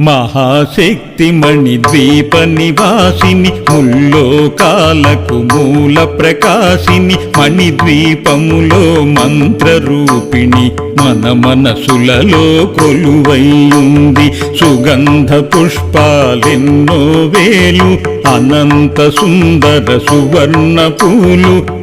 మహాశక్తి మణిద్వీప నివాసిని ముల్లోకాలకు మూల ప్రకాశిని మణిద్వీపములో మంత్రరూపిణి మన మనసులలో కొలువైయుంది. సుగంధ పుష్పాలెన్నో వేలు అనంత సుందర సువర్ణ పూలు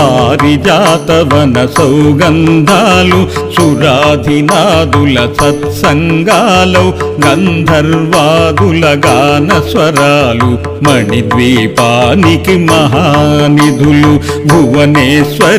పారిజాతవన సౌగంధాలు సురాధినాదుల సత్సంగాలు గంధర్వాదుల గాన స్వరాలు మణిద్వీపానికి మహానిధులు భువనేశ్వరి